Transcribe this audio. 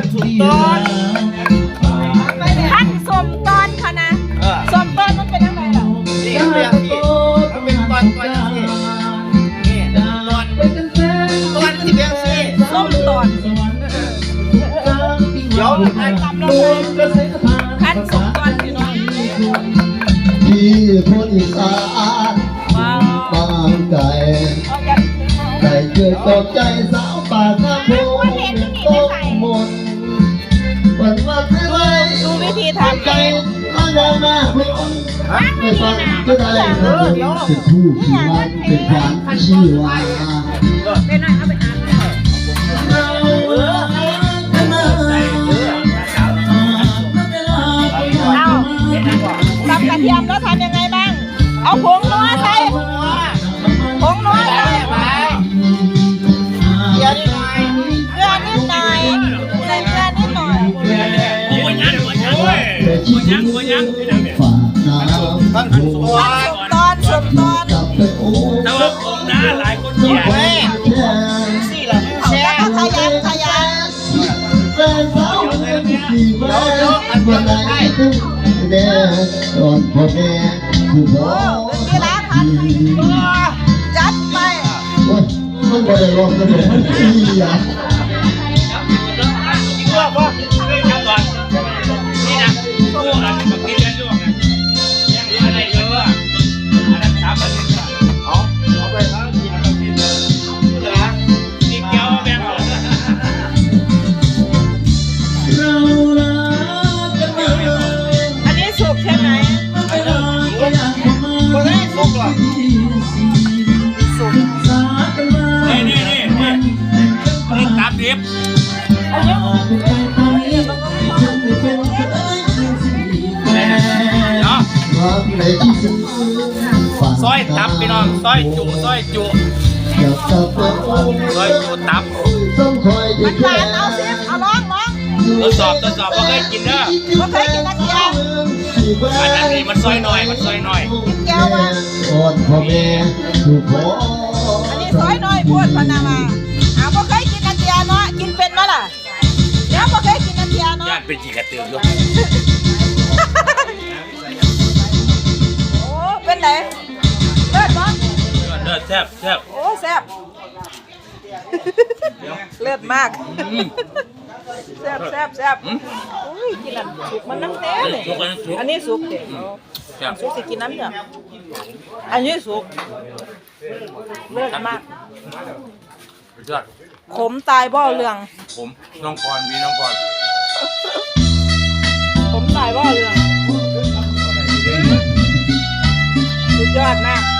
ขั้นสุดตอนขั้นสมตอนพะนะเออสมตอนมันเป็นยังไงล่ะนี่เรียงที่มันเป็นตอนตอนที่นี่ตอนตอนที่เรียงที่ส้มตอนเดี๋ยวให้ตำลงไปขั้นสมตอนพี่น้องที่คนอีสานว้าวบางไก่เอาอย่าไก่เกิดตกใจสาวปากน้ำโพ ดามาคนไม่ฟังก็ได้นะเป็นผู้ที่ว่าเป็นขวัญชีวา น้ำขั้นสุดตอนสมตอนสมตอนกับอ้แต่ว่าผมนะหลายคนเกลียดเฮ้ยแค่นี่แหละแช่แล้วก็ขยันขยันแฟนสาวที่บ้านวันไหนถึงแน่ตอนพ่อแม่ผู้พ่อโอ้เป็นกีฬาพันจัดไปมันบ่ได้รองกันเซอยตับพี่น้องซอยจุซอยจุซอยจุตับมันหวานเอาสิเอาลองลองทดสอบทดสอบว่าเคยกินเด้อบ่เคยกินนักเกียวอันนั้นนี่มันซอยหน่อยมันซอยหน่อยกินแก้วมาอันนี้ซอยหน้อยพูดพนามา นักเกียวเนาะญาติเป็นจีกระตือด้วยโอ้เป็นไหนเลิศบ่เด้อแซ่บแซ่บโอ้แซ่บเลิศมากแซ่บแซ่บแซ่บอุ้ยกินอันสุกมันน้ำแน่เนี่ยทุกคนทุกอันนี้สุกเด็แซ่บสุกสิกินน้ำเนี่ยอันนี้สุกเลิศมากยอดขมตายบ่เรื่อง ผมน้องพรมีน้องพร ยอดมาก